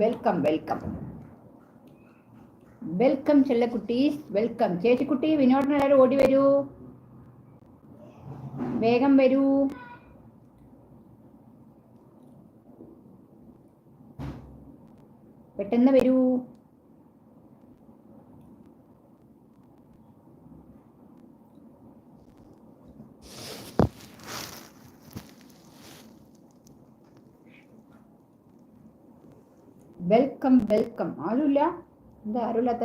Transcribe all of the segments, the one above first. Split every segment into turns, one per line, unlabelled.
Welcome welcome welcome ചെല്ലക്കുട്ടീസ് welcome ചേച്ചിക്കുട്ടി വിനോദന എല്ലാവരും ഓടി വരൂ. വേഗം വരൂ. പെട്ടെന്ന് വരൂ. വെൽക്കം വെൽക്കം ആരുമില്ല എന്താ ആരുമില്ലാത്ത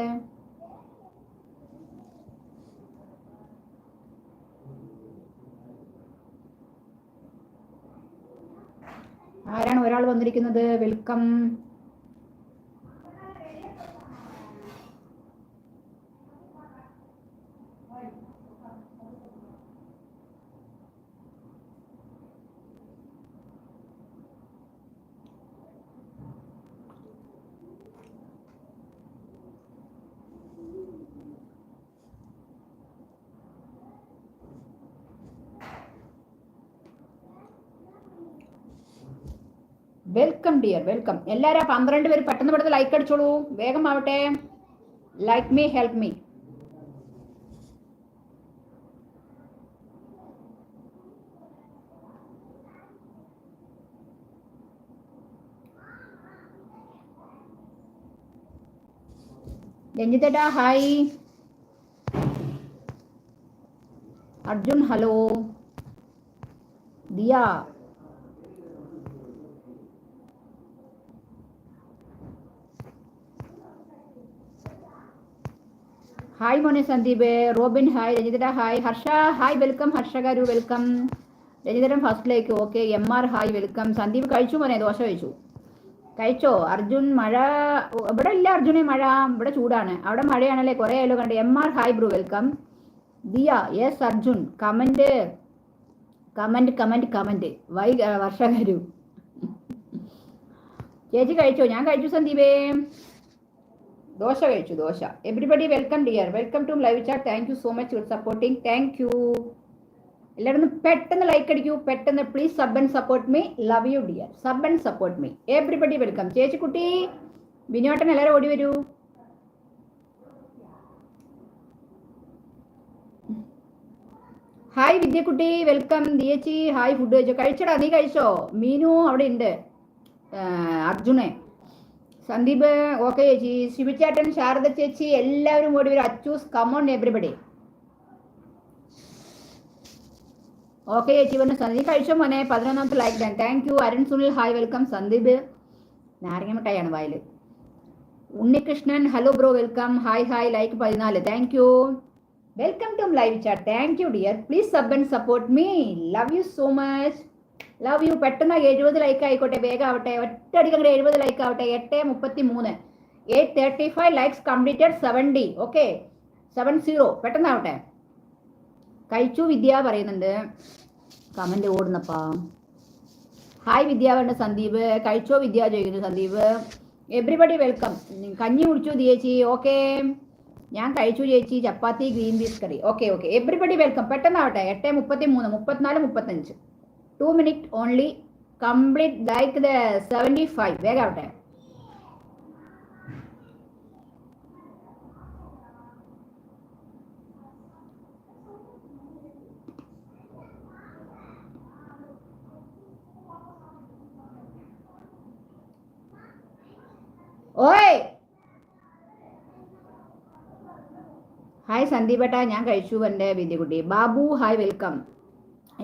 ആരാണ് ഒരാൾ വന്നിരിക്കുന്നത്? വെൽക്കം വെൽക്കം ഡിയർ വെൽക്കം എല്ലാവരും പന്ത്രണ്ട് പേര് പെട്ടെന്ന് പെട്ടെന്ന് ലൈക്ക് അടിച്ചോളൂ. വേഗം ആവട്ടെ. Like me help me രഞ്ജിതേട്ടാ hi Arjun hello Diya hi മോനെ Sandeep. Robin hi രജിതര hi Harsha hi welcome Harsha garu welcome രഞ്ജിതരം ഫസ്റ്റിലേക്ക് okay M R hi welcome Sandeep കഴിച്ചു മോനെ? ദോശ കഴിച്ചു. കഴിച്ചോ? അർജുൻ മഴ. ഇവിടെ ഇല്ല അർജുനെ മഴ. ഇവിടെ ചൂടാണ്. അവിടെ മഴയാണല്ലേ? കുറേ ആയാലോ കണ്ട്. M R hi bro welcome Diya yes Arjun. Comment comment comment comment Y Varsha garu ചേച്ചി കഴിച്ചോ? ഞാൻ കഴിച്ചു സന്ദീപേ. ദോശ കഴിച്ചു dosa. Everybody welcome dear welcome to live chat thank you so much for supporting thank you എല്ലാവരും പെട്ടെന്ന് like അടിക്കൂ. പെട്ടെന്ന് please sub and support me love you dear sub and support me everybody welcome ചേച്ചിക്കുട്ടി വിനോട്ടൻ എല്ലാവരും ഓടി വരൂ. Hi വിദ്യക്കുട്ടി welcome ദിയച്ചി ഹായ് ഫുഡ് കഴിച്ചോ? കഴിച്ചടാ നീ കഴിച്ചോ? മീനു അവിടെ ഉണ്ട്. അർജുനെ. സന്ദീപ് ഓക്കെ ചേച്ചി. ശിവചേട്ടൻ ശാരദ ചേച്ചി എല്ലാവരും ഓടി വരും. അച്ചൂസ് കമോൺ എവറിബഡി ഓക്കെ ചേച്ചി പറഞ്ഞു സന്ദീപ് കഴിച്ച മോനെ? പതിനൊന്നാമത്തെ like done thank you Arun Sunil hi welcome Sandeep നാരങ്ങ മിഠായാണ് വായിൽ Unnikrishnan hello bro welcome hi hi like പതിനാല്. Thank you welcome to live chat thank you dear please sub and support me love you so much love you പെട്ടെന്ന് എഴുപത് like ആയിക്കോട്ടെ. വേഗം ആവട്ടെ. ഒറ്റയടിക്ക് അങ്ങനെ എഴുപത് ലൈക്ക് ആവട്ടെ. എട്ട് മുപ്പത്തി മൂന്ന് eight thirty five likes completed seventy okay seven zero പെട്ടെന്നാവട്ടെ കഴിച്ചു വിദ്യ പറയുന്നുണ്ട്. കമന്റ് ഓടുന്നപ്പാ. ഹായ് വിദ്യ വേണ്ട സന്ദീപ്. കഴിച്ചോ വിദ്യ ചോദിക്കുന്നു സന്ദീപ്. എവറിബഡി വെൽക്കം കഞ്ഞി കുടിച്ചു ചേച്ചി. ഓക്കെ ഞാൻ കഴിച്ചു ചേച്ചി. Chapati green peas curry. Okay okay everybody welcome പെട്ടെന്നാവട്ടെ എട്ട് മുപ്പത്തി മൂന്ന് മുപ്പത്തിനാല് മുപ്പത്തഞ്ച് two minute only complete like the seventy five വേഗാവട്ടെ ഓയ്! ഹായ് സന്ദീപേട്ടാ ഞാൻ കഴിച്ചു എന്റെ വിദ്യകുട്ടി ബാബു ഹായ് വെൽക്കം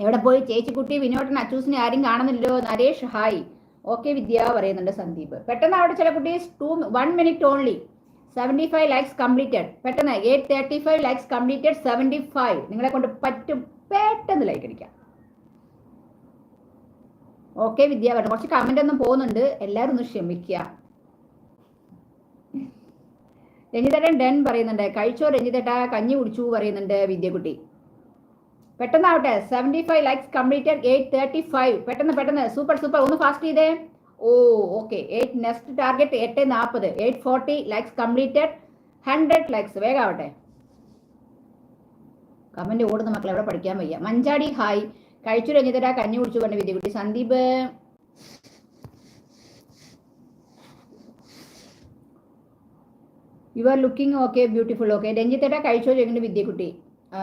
എവിടെ പോയി? ചേച്ചി കുട്ടി വിനോട്ടൻ അച്ചൂസിനെ ആരും കാണുന്നില്ലോ നരേഷ് ഹായ്. ഓക്കെ വിദ്യ പറയുന്നുണ്ട് സന്ദീപ്. പെട്ടെന്ന് അവിടെ ചില കുട്ടീസ് two one minute only seventy five likes completed പെട്ടെന്ന് eight thirty five likes completed seventy five നിങ്ങളെ കൊണ്ട് പറ്റും. പെട്ടെന്ന് ലൈക്ക് അടിക്കാം. ഓക്കെ വിദ്യ പറഞ്ഞു കുറച്ച് കമന്റ് ഒന്നും പോകുന്നുണ്ട്. എല്ലാവരും ഒന്ന് ക്ഷമിക്കുക രഞ്ജിതേട്ടൻ ഡെൻ പറയുന്നുണ്ട്. കഴിച്ചോ രഞ്ജിതേട്ട? കഞ്ഞി കുടിച്ചു പറയുന്നുണ്ട് വിദ്യകുട്ടി പെട്ടെന്നാവട്ടെ. Seventy five likes completed eight thirty five പെട്ടെന്ന് പെട്ടെന്ന്. സൂപ്പർ സൂപ്പർ ഒന്ന് ഫാസ്റ്റ് ചെയ്തേ. Oh okay eight next target എട്ട് നാൽപ്പത് eight forty likes completed hundred likes വേഗാവട്ടെ. Comment ഓടുന്ന മക്കൾ എവിടെ പഠിക്കാൻ വയ്യ. മഞ്ചാടി ഹായ് കഴിച്ചു രഞ്ജിതരാ കഞ്ഞി കുടിച്ചു പറഞ്ഞ വിദ്യകുട്ടി Sandeep. You are looking okay beautiful okay രഞ്ജിത്തേട്ട കഴിച്ചോ ചോദിക്കുന്നുണ്ട് വിദ്യക്കുട്ടി ആ,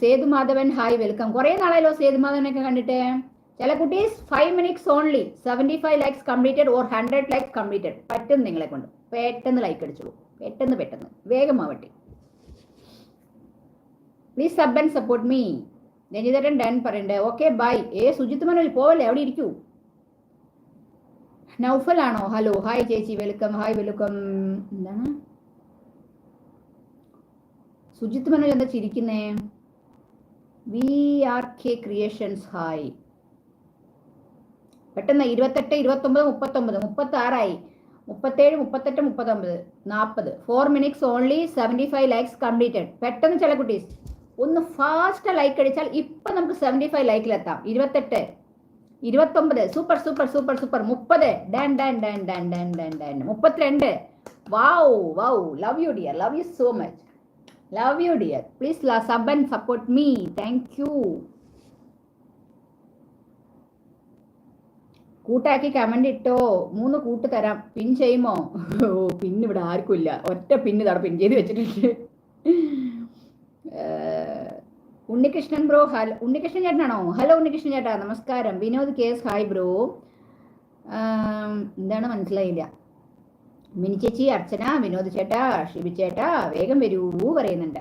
സേതുമാധവൻ ഹായ് വെൽക്കം. കുറേ നാളായല്ലോ സേതു മാധവനൊക്കെ കണ്ടിട്ട്. ചില കുട്ടീസ് five minutes only seventy five likes completed or hundred likes completed പറ്റും നിങ്ങളെ കൊണ്ട്. പെട്ടെന്ന് ലൈക്ക് അടിച്ചോളൂ. പെട്ടെന്ന് പെട്ടെന്ന്. വേഗം ആവട്ടെ. Please sub and support me രഞ്ജിതരൻ done പറയണ്ടേ. ഓക്കെ ബൈ ഏ സുജിത് മനോജ് പോവല്ലേ? അവിടെ ഇരിക്കൂ. നൗഫൽ ആണോ ഹലോ ഹായ് ചേച്ചി വെൽക്കം. Hi welcome. എന്താണ്? സുജിത് മനോജ് എന്താ ചിരിക്കുന്നേ? V R K creations hi പെട്ടെന്ന് ഇരുപത്തെട്ട് ഇരുപത്തൊമ്പത് മുപ്പത്തൊമ്പത് മുപ്പത്തി ആറായി മുപ്പത്തേഴ് മുപ്പത്തെട്ട് മുപ്പത്തൊമ്പത് നാൽപ്പത് four minutes only seventy five likes completed പെട്ടെന്ന് ചില കുട്ടീസ് ഒന്ന് ഫാസ്റ്റ് ലൈക്ക് അടിച്ചാൽ ഇപ്പൊ നമുക്ക് സെവന്റി ഫൈവ് ലൈക്കിലെത്താം ഇരുപത്തെട്ട് ഇരുപത്തൊമ്പത് സൂപ്പർ സൂപ്പർ സൂപ്പർ സൂപ്പർ മുപ്പത്. Done done done done done done done മുപ്പത്തിരണ്ട്. Wow wow love you dear love you so much love you dear please sub and support me thank you കൂട്ടാക്കി comment ഇട്ടോ. മൂന്ന് കൂട്ട് തരാം. പിൻ ചെയ്യുമോ? ഓ പിൻ ഇവിടെ ആർക്കും ഇല്ല. ഒറ്റ പിന്ന് തട പിൻ ചെയ്ത് വെച്ചിട്ടുണ്ട്. ഉണ്ണികൃഷ്ണൻ ബ്രോ ഹലോ ഉണ്ണികൃഷ്ണൻ ചേട്ടനാണോ? ഹലോ ഉണ്ണികൃഷ്ണൻ ചേട്ടാ. നമസ്കാരം. വിനോദ് കേസ്. ഹായ് ബ്രോ എന്താണ്? മനസ്സിലായില്ല. മിനി ചേച്ചി അർച്ചന വിനോദ് ചേട്ടാ ഷിബി ചേട്ടാ വേഗം വരൂ പറയുന്നുണ്ട്.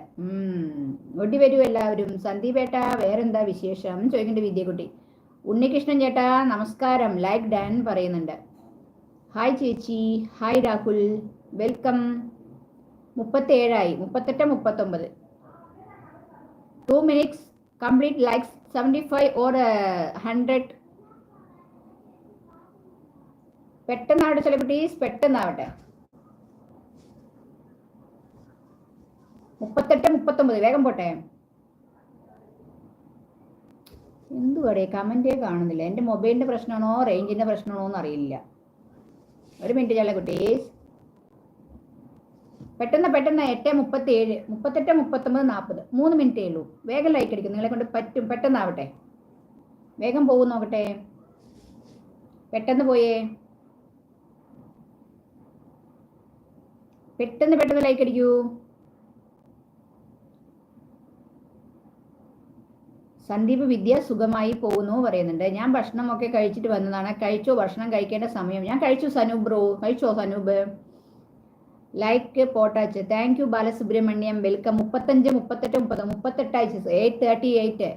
ഒടി വരൂ എല്ലാവരും. സന്ദീപ് വേറെന്താ വിശേഷം? ചോദിക്കേണ്ട വിദ്യക്കുട്ടി. ഉണ്ണികൃഷ്ണൻ ചേട്ടാ നമസ്കാരം. ലൈക്ക് ഡാൻ പറയുന്നുണ്ട്. ഹായ് ചേച്ചി. ഹായ് രാഹുൽ. വെൽക്കം മുപ്പത്തേഴായി. മുപ്പത്തെട്ട് മുപ്പത്തൊമ്പത്. Two minutes complete likes seventy five or hundred പെട്ടെന്നാവട്ടെ celebrities പെട്ടെന്നാവട്ടെ. മുപ്പത്തെട്ട് മുപ്പത്തൊമ്പത് വേഗം പോട്ടെ. എന്തുവാടേ കമന്റേ കാണുന്നില്ല. എന്റെ മൊബൈലിന്റെ പ്രശ്നമാണോ റേഞ്ചിന്റെ പ്രശ്നമാണോ എന്ന് അറിയില്ല ഒരു മിനിറ്റ് ചില കുട്ടീസ്. പെട്ടെന്ന് പെട്ടെന്ന് എട്ട് മുപ്പത്തി ഏഴ് മുപ്പത്തെട്ട് മുപ്പത്തൊമ്പത് നാൽപ്പത്. മൂന്ന് മിനിറ്റേ ഉള്ളൂ. വേഗം ലൈക്ക് അടിക്കും. നിങ്ങളെ കൊണ്ട് പറ്റും. പെട്ടെന്നാവട്ടെ. വേഗം പോകും നോക്കട്ടെ. പെട്ടെന്ന് പോയേ. പെട്ടെന്ന് പെട്ടെന്ന് ലൈക്ക് അടിക്കൂ. സന്ദീപ് വിദ്യ സുഖമായി പോകുന്നു പറയുന്നുണ്ട്. ഞാൻ ഭക്ഷണമൊക്കെ കഴിച്ചിട്ട് വന്നതാണ്. കഴിച്ചോ? ഭക്ഷണം കഴിക്കേണ്ട സമയം. ഞാൻ കഴിച്ചു സനൂപ് ബ്രോ. കഴിച്ചോ സനൂപ്? ലൈക്ക് പോട്ടാച്ച് താങ്ക് യു ബാലസുബ്രഹ്മണ്യം. വെൽക്കം മുപ്പത്തഞ്ച് മുപ്പത്തെട്ട് മുപ്പത് മുപ്പത്തെട്ട് ആഴ്ച. Eight thirty eight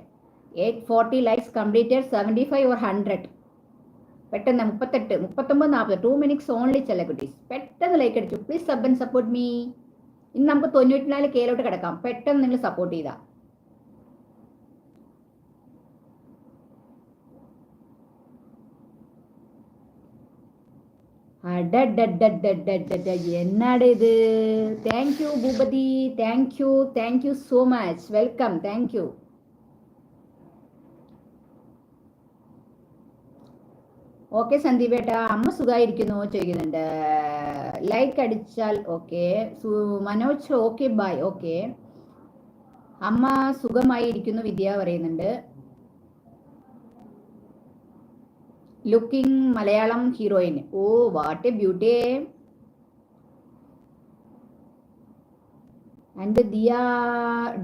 eight forty likes completed seventy five or hundred പെട്ടെന്ന് മുപ്പത്തെട്ട് മുപ്പത്തൊമ്പത് നാൽപ്പത് ടു മിനിറ്റ്സ് ഓൺലി ചില കുട്ടീസ്. പെട്ടെന്ന് ലൈക്ക് അടിച്ചു. Please sub and support me ഇന്ന് നമുക്ക് തൊണ്ണൂറ്റിനാല് കേലോട്ട് കിടക്കാം. പെട്ടെന്ന് നിങ്ങൾ സപ്പോർട്ട് ചെയ്താൽ അടടടടടടട. എന്നാടെ ഇത്? Thank you Bhupathi. Thank you thank you so Sandeep ഏട്ടാ ഓക്കെ അമ്മ സുഖമായിരിക്കുന്നു ചോദിക്കുന്നുണ്ട്. ലൈക്ക് അടിച്ചാൽ okay Manoj okay bye okay അമ്മ സുഖമായി ഇരിക്കുന്നു വിദ്യ പറയുന്നുണ്ട്. Looking Malayalam heroine oh what a beauty and Diya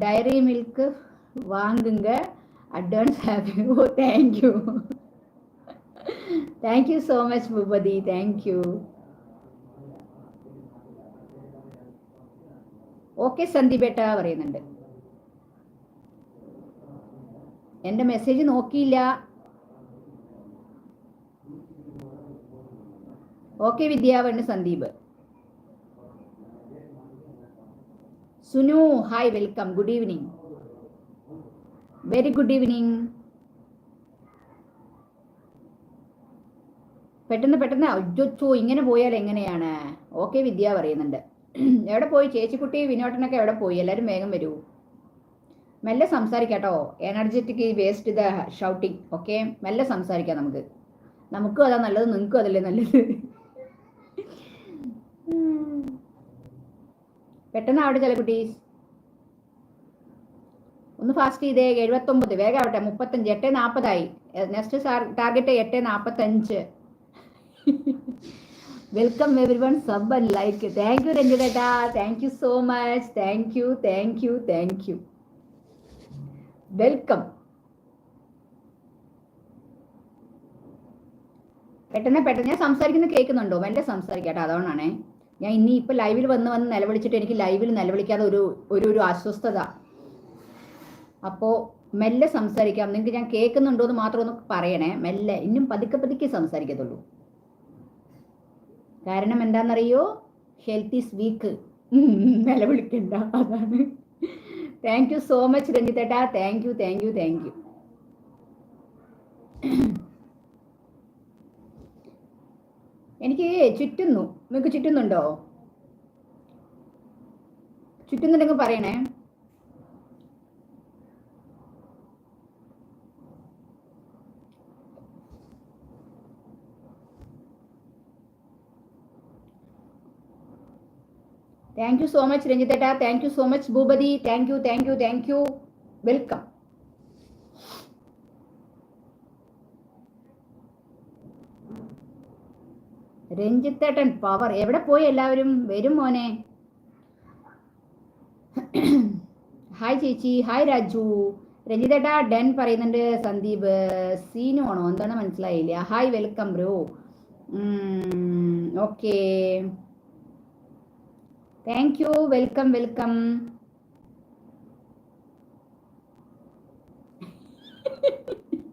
Dairy Milk വാങ്ങുങ്ക. Advance happy. Oh thank you thank you so much Bhupathi thank you okay സന്ദീപേട്ട പറയുന്നുണ്ട്. എന്റെ മെസ്സേജ് നോക്കിയില്ല. Okay വിദ്യാവണ് Sandeep Sunu hi welcome good evening very good evening പെട്ടെന്ന് പെട്ടെന്ന് അജ്ജോ ഇങ്ങനെ പോയാൽ എങ്ങനെയാണ്? Okay Vidya പറയുന്നുണ്ട്. എവിടെ പോയി? ചേച്ചിക്കുട്ടി വിനോട്ടനൊക്കെ എവിടെ പോയി? എല്ലാവരും വേഗം വരൂ. മെല്ലെ സംസാരിക്കാട്ടോ. Energetic waste the shouting okay മെല്ലെ സംസാരിക്കാം നമുക്ക്. നമുക്കും അതാ നല്ലത് നിങ്ങൾക്കും അതല്ലേ നല്ലത്. പെട്ടെന്ന് ആവട്ടെ ചില കുട്ടീസ്. ഒന്ന് ഫാസ്റ്റ് ചെയ്തേ എഴുപത്തൊമ്പത്. വേഗം ആവട്ടെ മുപ്പത്തഞ്ച്. എട്ട് നാൽപ്പതായി നെക്സ്റ്റ് ടാർഗറ്റ് എട്ട് നാൽപ്പത്തഞ്ച് welcome everyone sub and like thank you രഞ്ജിതേട്ടാ thank you so much thank you thank you thank you welcome പെട്ടെന്ന് പെട്ടെന്ന്. ഞാൻ സംസാരിക്കുന്നത് കേൾക്കുന്നുണ്ടോ? എന്റെ സംസാരിക്കട്ടെ അതുകൊണ്ടാണേ. ഞാൻ ഇനി ഇപ്പൊ ലൈവിൽ വന്ന് വന്ന് നിലവിളിച്ചിട്ട് എനിക്ക് ലൈവിൽ നിലവിളിക്കാതെ ഒരു ഒരു ഒരു അസ്വസ്ഥത. അപ്പോ മെല്ലെ സംസാരിക്കാം. നിങ്ങൾക്ക് ഞാൻ കേൾക്കുന്നുണ്ടോ എന്ന് മാത്രം ഒന്ന് പറയണേ. മെല്ലെ. ഇന്നും പതുക്കെ പതുക്കെ സംസാരിക്കത്തുള്ളൂ. കാരണം എന്താണെന്നറിയോ ഹെൽത്ത് ഈസ് വീക്ക് നിലവിളിക്കണ്ട. അതാണ്. Thank you so much രഞ്ജിത്തേട്ടാ. Thank you thank you thank you എനിക്ക് ചുറ്റുന്നു. നിങ്ങൾക്ക് ചുറ്റുന്നുണ്ടോ? ചുറ്റുന്നുണ്ടെങ്കിൽ പറയണേ. Thank you so much രഞ്ജിത്തേട്ട thank you so much Bhupathi thank you thank you thank you welcome രഞ്ജിത്തേട്ടൻ power എവിടെ പോയി എല്ലാവരും? വരും മോനെ. ഹായ് ചേച്ചി. ഹായ് രാജു. രഞ്ജിതേട്ടാ ഡെൻ പറയുന്നുണ്ട് സന്ദീപ്. സീനു ആണോ? എന്താണ് മനസ്സിലായില്ല. Hi welcome bro okay thank you welcome welcome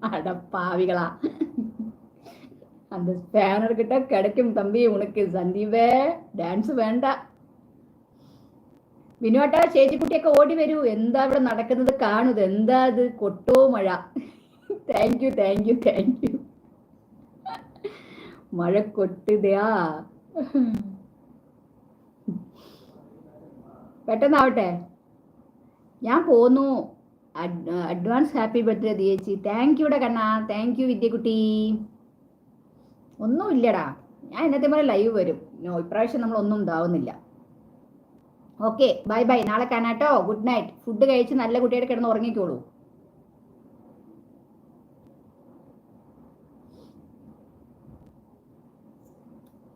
அடப்பாவிகளா அந்த ஸ்பேனர் கிட்ட கிடைக்கும் தம்பி உனக்கு സന്ദീപേ ഡാൻസ് വേണ്ട വിനുവാട്ടാ ചേച്ചിക്കുട്ടിയൊക്കെ ഓടി വരൂ എന്താ ഇവിടെ നടക്കുന്നത് കാണുത് എന്താ അത് കൊട്ടോ മഴ thank you thank you thank you മഴ കൊട്ടുതയാ പെട്ടെന്നാവട്ടെ. ഞാൻ പോന്നു. അഡ്വാൻസ് ഹാപ്പി ബർത്ത്ഡേ ദിയേച്ചി. താങ്ക് യുടെ കണ്ണ. താങ്ക് യു വിദ്യകുട്ടി ഒന്നും ഇല്ലടാ. ഞാൻ ഇന്നത്തെ പോലെ ലൈവ് വരും. നോ ഇപ്രാവശ്യം നമ്മൾ ഒന്നും ഉണ്ടാവുന്നില്ല. ഓക്കെ ബൈ ബൈ നാളെ കാണാട്ടോ. ഗുഡ് നൈറ്റ് ഫുഡ് കഴിച്ച് നല്ല കുട്ടിയുടെ കിടന്ന് ഉറങ്ങിക്കോളൂ.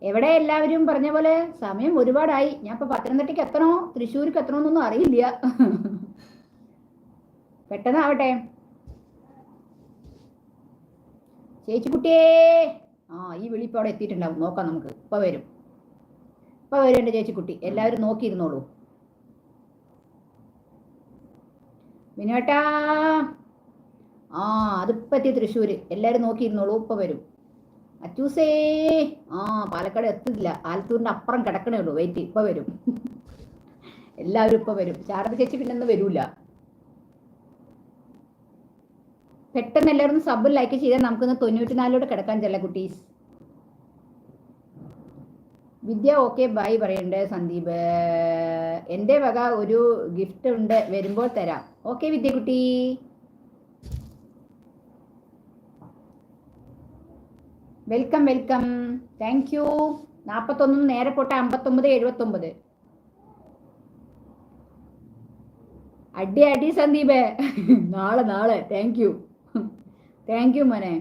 എവിടെ എല്ലാവരും പറഞ്ഞ പോലെ സമയം ഒരുപാടായി. ഞാൻ ഇപ്പൊ പത്തനംതിട്ടയ്ക്ക് എത്തണോ? തൃശ്ശൂർക്ക് എത്തണോന്നൊന്നും അറിയില്ല. പെട്ടെന്നാവട്ടെ. ചേച്ചിക്കുട്ടിയേ ആ ഈ വിളിപ്പ് അവിടെ എത്തിയിട്ടുണ്ടാവും. നോക്കാം നമുക്ക്. ഇപ്പൊ വരും. ഇപ്പൊ വരും എന്റെ ചേച്ചിക്കുട്ടി എല്ലാവരും നോക്കിയിരുന്നോളൂ. വിനോട്ടാ ആ അതിപ്പോ എത്തി തൃശ്ശൂര്. എല്ലാവരും നോക്കിയിരുന്നോളൂ. ഇപ്പൊ വരും. അച്ചൂസേ. ആ പാലക്കാട് എത്തില്ല ആലത്തൂരിന്റെ അപ്പുറം കിടക്കണേ ഉള്ളൂ. വെയിറ്റ് ഇപ്പൊ വരും. എല്ലാവരും ഇപ്പൊ വരും. ശാരദ ചേച്ചി പിന്നെ വരൂല. പെട്ടെന്ന് എല്ലാവരും സബ് ലൈക്ക് ചെയ്താൽ നമുക്കൊന്ന് തൊണ്ണൂറ്റിനാലിലൂടെ കിടക്കാൻ ചെല്ല കുട്ടീസ്. വിദ്യ ഓക്കെ ബൈ പറയണ്ടേ സന്ദീപ്. എന്റെ വക ഒരു ഗിഫ്റ്റ് ഉണ്ട്. വരുമ്പോൾ തരാം. ഓക്കെ വിദ്യകുട്ടി വെൽക്കം വെൽക്കം താങ്ക് യു നാൽപ്പത്തൊന്നും നേരെ പോട്ടെ അമ്പത്തൊമ്പത് എഴുപത്തൊമ്പത്. അടി അടി സന്ദീപ്. നാളെ നാളെ. താങ്ക് യു താങ്ക് യു മോനെ.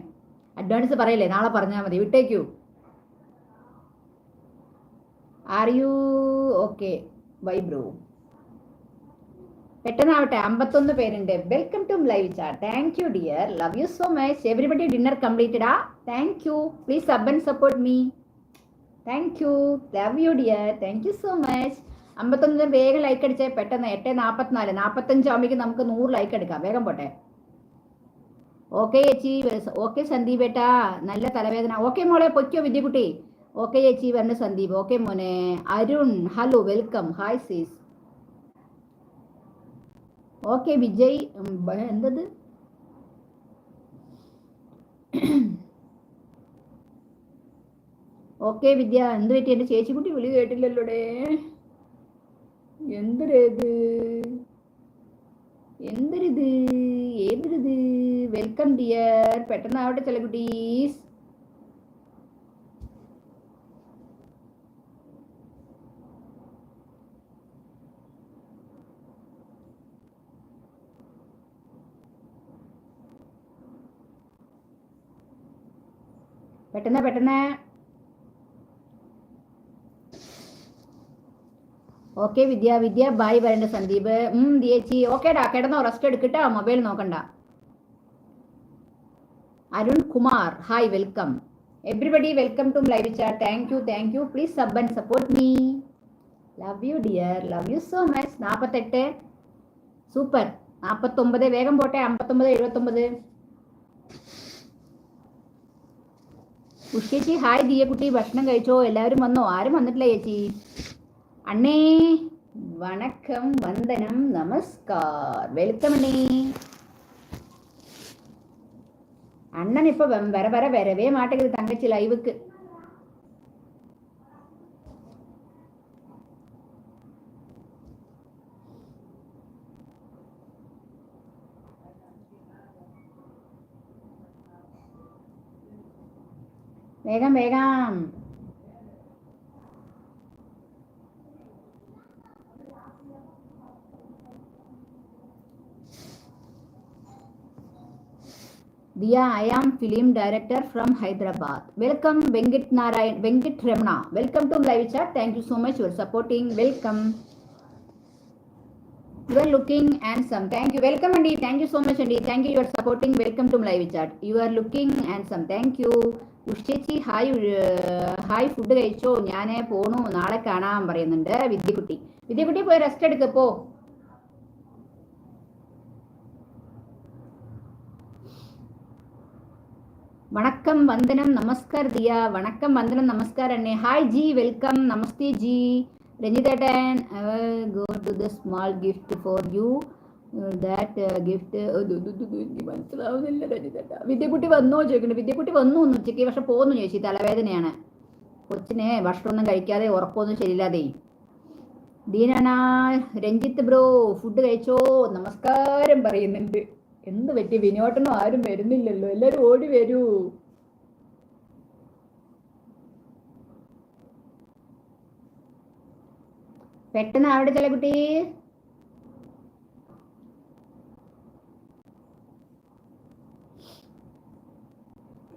അഡ്വാൻസ് പറയല്ലേ? നാളെ പറഞ്ഞാൽ മതി. വിട്ടേക്കൂ. Are you okay bye bro പെട്ടെന്നാവട്ടെ അമ്പത്തൊന്ന് പേരുണ്ട്. Welcome to live chat thank you dear love you so much everybody dinner completed ആ thank you please sub and support me thank you love you dear thank you so much അമ്പത്തൊന്ന് വേഗം like അടിച്ചേ പെട്ടെന്ന് എട്ട് നാൽപ്പത്തിനാല് നാൽപ്പത്തഞ്ച് ആകുമ്പോഴേക്കും നമുക്ക് നൂറ് ലൈക്ക് എടുക്കാം. വേഗം പോട്ടെ. ഓക്കെ ചേച്ചി. ഓക്കെ സന്ദീപ് ഏട്ടാ. നല്ല തലവേദന. ഓക്കെ മോളെ പൊയ്ക്കോ വിദ്യകുട്ടി ഓക്കെ ചേച്ചി വരണ സന്ദീപ്. ഓക്കെ മോനെ. അരുൺ ഹലോ വെൽക്കം ഹായ് സീസ് ഓക്കെ വിജയ് എന്തത് ഓക്കെ വിദ്യ എന്ത് പറ്റി എന്റെ ചേച്ചിക്കുട്ടി വിളി കേട്ടില്ലല്ലോടേ. എന്തൊരേത്? എന്തൊരിത്? ഏതൊരിത്? വെൽക്കം ഡിയർ പെട്ടെന്നാവട്ടെ ചില കുട്ടീസ്. പെട്ടെന്ന് പെട്ടെന്ന്. ഓക്കെ വിദ്യ വിദ്യ ബായ് വരണ്ട സന്ദീപ്. ഉം ചേച്ചി ഓക്കേടാ കിടന്നോ റെസ്റ്റ് എടുക്കട്ടോ മൊബൈൽ നോക്കണ്ട. Arun Kumar hi welcome everybody welcome to live chat thank you thank you please sub and support me love you dear love you so much നാൽപ്പത്തെട്ട് സൂപ്പർ നാൽപ്പത്തൊമ്പത് വേഗം പോട്ടെ. അമ്പത്തൊമ്പത് എഴുപത്തൊമ്പത്. ഉഷേച്ചി ഹായ് ദിയ കുട്ടി ഭക്ഷണം കഴിച്ചോ? എല്ലാവരും വന്നോ? ആരും വന്നിട്ടില്ല ചേച്ചി. അണ്ണേ വണക്കം വന്ദനം നമസ്കാർ. വെൽക്കം അണ്ണേ. അണ്ണൻ ഇപ്പൊ വര വര വരവേ മാട്ടേക്കത് തങ്കച്ചി ലൈവ്ക്ക് വേഗം വേഗം Diya, I am film director from Hyderabad. Welcome, Venkit Narayan, Venkit Ramana. Welcome to live chat. Thank you so much for supporting. Welcome. You are looking handsome. Thank you. Welcome, Andy. Thank you so much, Andy. Thank you. You are supporting. Welcome to live chat. You are looking handsome. Thank you. ഉഷേച്ചി hi hi food കഴിച്ചോ ഞാൻ പോണു നാളെ കാണാൻ പറയുന്നുണ്ട് വിദ്യക്കുട്ടി വിദ്യക്കുട്ടി പോയി rest എടുക്ക് പോ வணக்கம் வந்தனம் நமஸ்கார் தியா வணக்கம் வந்தனம் நமஸ்கார் அண்ணே hi G welcome Namaste G രഞ്ജിതേട്ടൻ go to the small gift for you That gift എനിക്ക് മനസ്സിലാവുന്നില്ല രഞ്ജിതേട്ട. വിദ്യക്കുട്ടി വന്നോ ചോദിക്കുന്നു വിദ്യക്കുട്ടി വന്നു ഒന്ന് ഉച്ചയ്ക്ക് പക്ഷെ പോന്നു ചോദിച്ചു തലവേദനയാണ്. കൊച്ചിനെ ഭക്ഷണമൊന്നും കഴിക്കാതെ ഉറക്കമൊന്നും ശരിയില്ലാതെ. ദീനാണ രഞ്ജിത്ത് ബ്രോ ഫുഡ് കഴിച്ചോ? നമസ്കാരം പറയുന്നുണ്ട്. എന്ത് പറ്റി? വിനോട്ടനും ആരും വരുന്നില്ലല്ലോ. എല്ലാരും ഓടി വരൂ. പെട്ടെന്ന് അവിടെ ചില കുട്ടി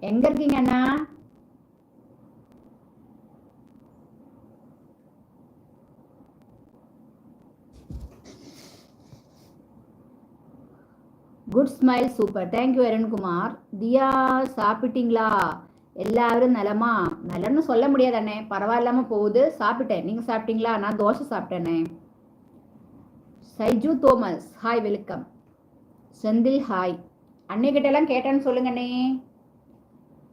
எங்க இருக்கீங்க அண்ணா? Good smile super thank you Arunkumar. Diya சாப்பிட்டீங்களா? எல்லாரும் நலமா? நலம்னு சொல்ல முடியாது அண்ணே. பரவாயில்லாம போகுது. சாப்பிட்டேன். நீங்க சாப்பிட்டீங்களா? நான் dosa சாப்பிட்டேனே Saiju Thomas. Hi welcome Senthil hi அன்னைகிட்ட எல்லாம் கேட்டேன்னு சொல்லுங்க அண்ணே.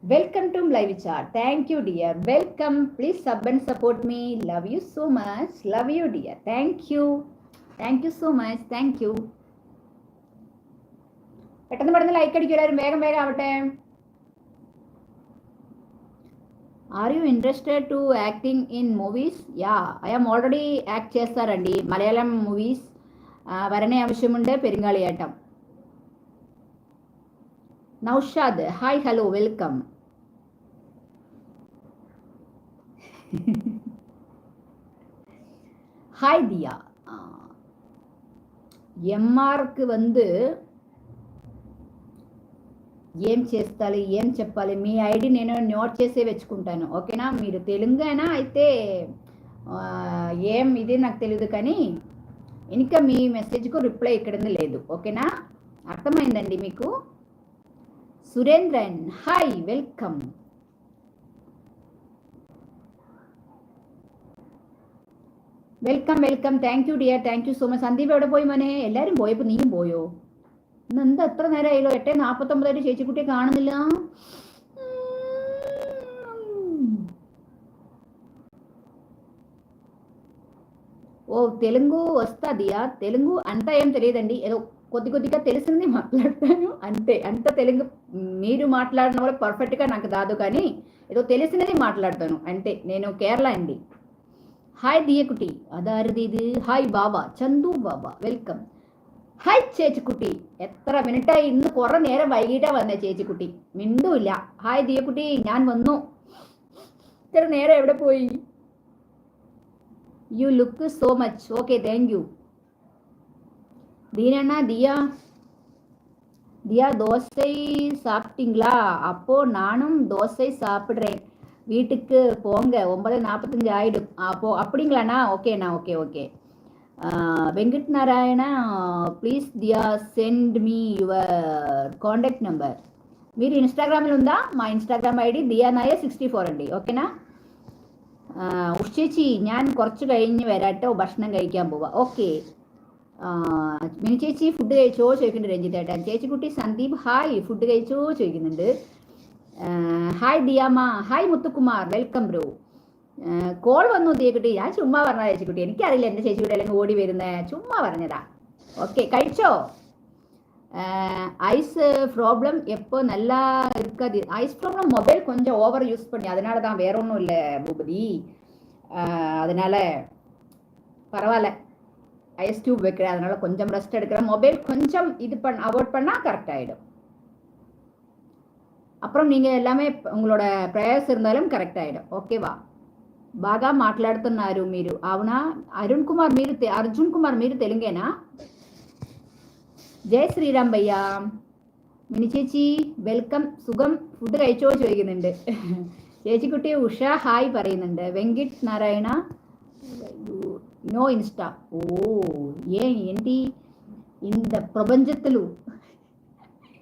Welcome to live chat thank you dear welcome please sub and support me love you so much love you dear thank you thank you so much thank you പെട്ടെന്ന് പെട്ടെന്ന് like അടിക്കുമല്ലാരും വേഗം വേഗം ആവട്ടെ. You interested to to in movies yeah I am already act చేస్తారండి Malayalam movies వరణే అంశముండే పెరింగాళి atom Naushad hi hello welcome hi Diya ఎంఆర్కి வந்து ఏం చేస్తాలి ఏం చెప్పాలి మీ ఐడి నేను నోట్ చేసే వెచ్చుకుంటాను ఓకేనా మీరు తెలుగు అయినా అయితే ఆ, ఏం ఇది నాకు తెలియదు కానీ ఇంకా మీ మెసేజ్కు రిప్లై ఇక్కడ లేదు ఓకేనా అర్థమైందండి మీకు Surendran hi welcome welcome welcome thank you dear thank you so much Sandeep എവിടെ പോയി മോനെ എല്ലാവരും പോയപ്പോൾ നീയും പോയോ ഇന്ന് എന്താ എത്ര നേരമായല്ലോ എട്ടേ നാൽപ്പത്തൊമ്പതായിട്ട് ചേച്ചിക്കുട്ടിയെ കാണുന്നില്ല ഉം. ఓ తెలుగు వస్తుందియా తెలుగు అంతా ఏం తెలియదండి ఏదో కొద్ది కొద్దిగా తెలిసింది మాట్లాడతాను అంతే అంత తెలుగు మీరు మాట్లాడిన కూడా పర్ఫెక్ట్గా నాకు రాదు కానీ ఏదో తెలిసినది మాట్లాడతాను అంతే నేను కేరళ అండి ഹായ് ദിയക്കുട്ടി അതാരത് ഇത് hi Baba Chandu Baba welcome hi ചേച്ചിക്കുട്ടി എത്ര മിനിറ്റായി ഇന്ന് കുറെ നേരം വൈകിട്ടാ വന്നേ ചേച്ചിക്കുട്ടി മിണ്ടുമില്ല ഹായ് ദിയക്കുട്ടി ഞാൻ വന്നു ഇത്ര നേരം എവിടെ പോയി you look so much okay thank you தீனண்ணா Diya Diya dosa சாப்பிட்டீங்களா அப்போ நானும் தோசை சாப்பிட்றேன் வீட்டுக்கு போங்க ஒன்பது நாற்பத்தஞ்சு ஆயிடும் அப்போ அப்படிங்களாண்ணா ஓகேண்ணா okay okay Venkat Narayana please Diya send me your contact number మీరు ఇన్స్టాగ్రామ్లో ఉందా మా ഇൻസ്റ്റാഗ്രാം ഐ ഡി ദിയ നായ സിക്സ്റ്റി ഫോർ ഉണ്ട് ഓക്കെനാ ഉഷേച്ചി ഞാൻ കുറച്ച് കഴിഞ്ഞ് വരാട്ടോ ഭക്ഷണം കഴിക്കാൻ പോവാം ഓക്കെ മിനി ചേച്ചി ഫുഡ് കഴിച്ചോ ചോദിക്കുന്നുണ്ട് രഞ്ജിത്തേട്ടൻ ചേച്ചിക്കുട്ടി സന്ദീപ് ഹായ് ഫുഡ് കഴിച്ചോ ചോദിക്കുന്നുണ്ട് hi ദിയാമ്മ hi Muthukumar welcome bro call വന്നു ദിയക്കുട്ടി ഞാൻ ചുമ്മാ പറഞ്ഞ ചേച്ചിക്കുട്ടി എനിക്കറിയില്ല എൻ്റെ ചേച്ചിക്കുട്ടി അല്ലെങ്കിൽ ഓടി വരുന്നേ ചുമ്മാ പറഞ്ഞതാ ഓക്കെ കഴിച്ചോ ஐஸ் ப்ராப்ளம் எப்போ நல்லா இருக்காது ஐஸ் ப்ராப்ளம் மொபைல் கொஞ்சம் ஓவர் யூஸ் பண்ணி அதனால தான் வேற ஒன்றும் இல்லை பூபதி அதனால பரவாயில்ல ஐஸ் டியூப் வைக்கிறேன் அதனால கொஞ்சம் ரெஸ்ட் எடுக்கிறேன் மொபைல் கொஞ்சம் இது பண்ண அவாய்ட் பண்ணால் கரெக்ட் ஆகிடும் அப்புறம் நீங்கள் எல்லாமே உங்களோட ப்ரேயர்ஸ் இருந்தாலும் கரெக்ட் ஆகிடும் ఓకేవా బాగా మాట్లాడుతున్నారు మీరు అవునా అరుణ్ కుమార్ మీరు అర్జున్ కుమార్ మీరు తెలుగేనా ജയ ശ്രീറാം ഭയ്യ മിനി ചേച്ചി വെൽക്കം സുഖം ഫുഡ് കഴിച്ചോ ചോദിക്കുന്നുണ്ട് ചേച്ചിക്കുട്ടി ഉഷ ഹായ് പറയുന്നുണ്ട് వెంకట్ నారాయణ నో ఇన్స్టా. ఓ ఏ ఏంటి? ఇంత ప్రపంచత్తులు.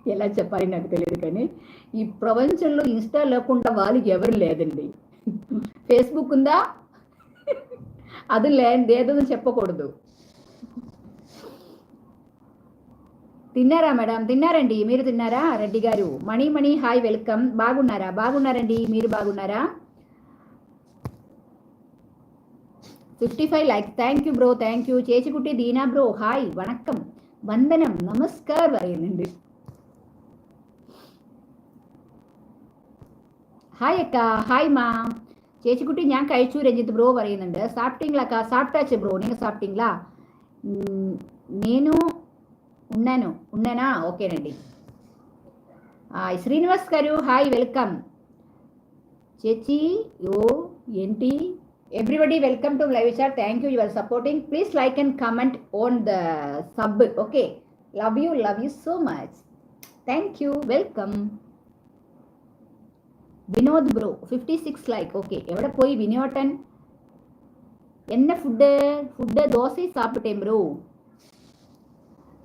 ఎలా చెప్పాలి నాకు తెలియదు కానీ ఈ ప్రపంచంలో ఇన్స్టా లేకుండా వాళ్ళకి ఎవరు లేదండి. ఫేస్బుక్ ఉందా? అది లేదని చెప్పకూడదు. తిన్నారా మేడం? తిన్నారండి. మీరు తిన్నారా? రెడ్డి గారు. Mani Mani hi welcome. బాగున్నారా? బాగున్నారండి. మీరు బాగున్నారా? Fifty thank you bro thank you சேச்சிக்குட்டி Deena bro hi వణకం వందనం నమస్కార్ వరేనండి హాయ్ அக்கா ஹாய்மா ഞാൻ കഴിച്ചു. கழிச்சு ബ്രോ പറയുന്നുണ്ട്. வரையணுண்டு சாப்பிட்டீங்களா அக்கா சாப்பிட்டாச்சு ப்ரோ நீங்கள் సాప్టింగ్లా నేను ఉన్నాను ఉన్నానా ఓకేనండి శ్రీనివాస్ గారు హాయ్ వెల్కమ్ చేచి ఓ ఏంటి everybody welcome to live chat. Thank you. You are supporting. Please like and comment on the sub okay? Love you love you so much. Thank you. Welcome. Vinod bro 56 like okay. Evada poi vinodan enna food food dosai saapten bro.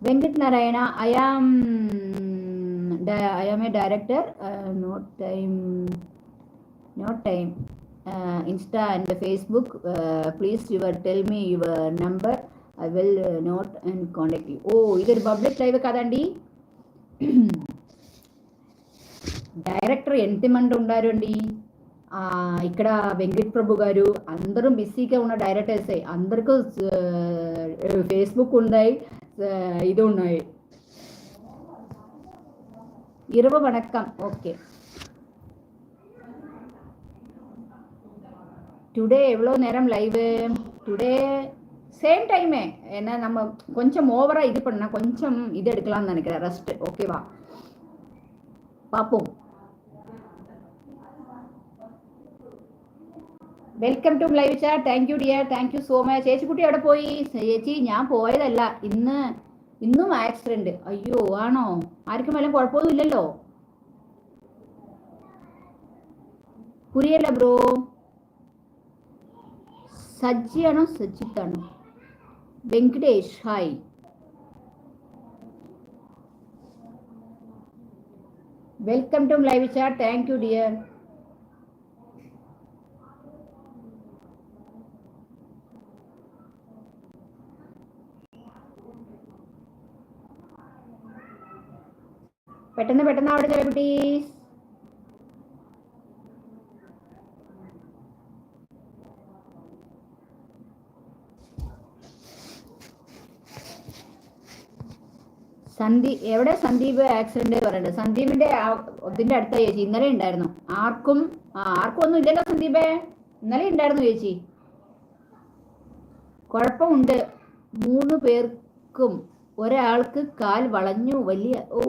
Venkat narayana i am i am a director. Uh, no time no time. Insta and Facebook please your tell me your number I will note and contact you ఓ ఇది public live కదండి director ఎంతమంది ఉండారండి ఇక్కడ వెంకట్ ప్రభు గారు అందరూ బిజీగా ఉన్న డైరెక్టర్సే అందరికీ Facebook ఉన్నాయి இது ஒன்று இரவு வணக்கம் ஓகே டுடே எவ்வளோ நேரம் லைவு டுடே சேம் டைமே ஏன்னா நம்ம கொஞ்சம் ஓவராக இது பண்ணால் கொஞ்சம் இது எடுக்கலாம்னு நினைக்கிறேன் ரெஸ்ட் ஓகேவா பார்ப்போம் welcome to live chat thank you dear thank you so much ചേച്ചിക്കുട്ടി എവിടെ പോയി ചേച്ചി ഞാൻ പോയതല്ല ഇന്ന് ഇന്നും ആക്സിഡന്റ് അയ്യോ ആണോ ആർക്കും വല്ല കുഴപ്പമൊന്നുമില്ലല്ലോ പുരിയല്ല ബ്രോ സജ്ജിയാണോ സജ്ജിത്താണോ? Venkatesh hi. Welcome to live chat. Thank you dear. പെട്ടെന്ന് പെട്ടെന്ന് അവിടെ ചില സന്ദീപ് എവിടെ സന്ദീപ് ആക്സിഡന്റ് പറയുന്നത് സന്ദീപിന്റെ ഇതിന്റെ അടുത്ത ചേച്ചി. ഇന്നലെ ഉണ്ടായിരുന്നു. ആർക്കും ആർക്കും ഒന്നും ഇല്ലല്ലോ സന്ദീപേ. ഇന്നലെ ഉണ്ടായിരുന്നു ചേച്ചി. കുഴപ്പമുണ്ട്. മൂന്ന് പേർക്കും ഒരാൾക്ക് കാൽ വളഞ്ഞു. വലിയ ഓ